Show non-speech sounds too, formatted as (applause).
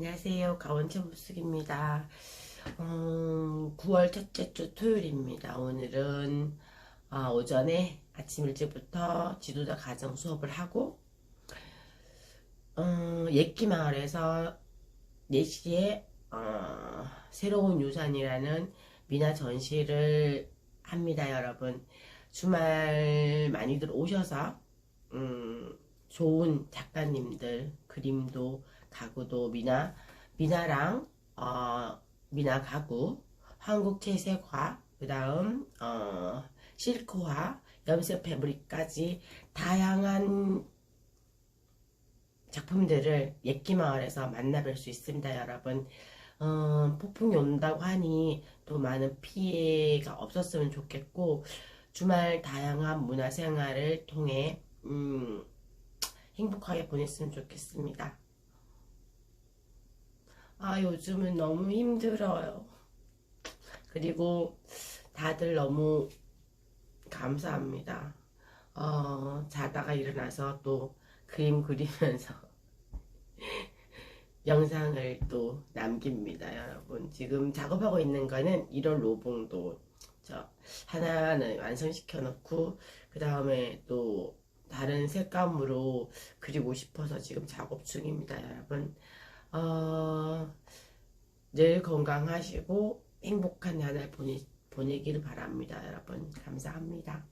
안녕하세요. 가원채 부숙입니다. 음, 9월 첫째 주 토요일입니다. 오늘은 어, 오전에 아침 일찍부터 지도자 가정 수업을 하고 음, 예끼마을에서 4시에 어, 새로운 유산이라는 미나 전시를 합니다, 여러분. 주말 많이들 오셔서 음, 좋은 작가님들 그림도 가구도 미나 미나랑 어, 미나 가구 한국 채색화 그 다음 어, 실크화 염색 패브릭까지 다양한 작품들을 예끼마을에서 만나뵐 수 있습니다, 여러분. 어, 폭풍이 온다고 하니 또 많은 피해가 없었으면 좋겠고 주말 다양한 문화생활을 통해 음, 행복하게 보냈으면 좋겠습니다. 아, 요즘은 너무 힘들어요. 그리고 다들 너무 감사합니다. 어, 자다가 일어나서 또 그림 그리면서 (laughs) 영상을 또 남깁니다, 여러분. 지금 작업하고 있는 거는 1월 로봉도 저 하나는 완성시켜 놓고 그 다음에 또 다른 색감으로 그리고 싶어서 지금 작업 중입니다, 여러분. 어, 늘 건강하시고 행복한 나날 보내, 보내기를 바랍니다, 여러분. 감사합니다.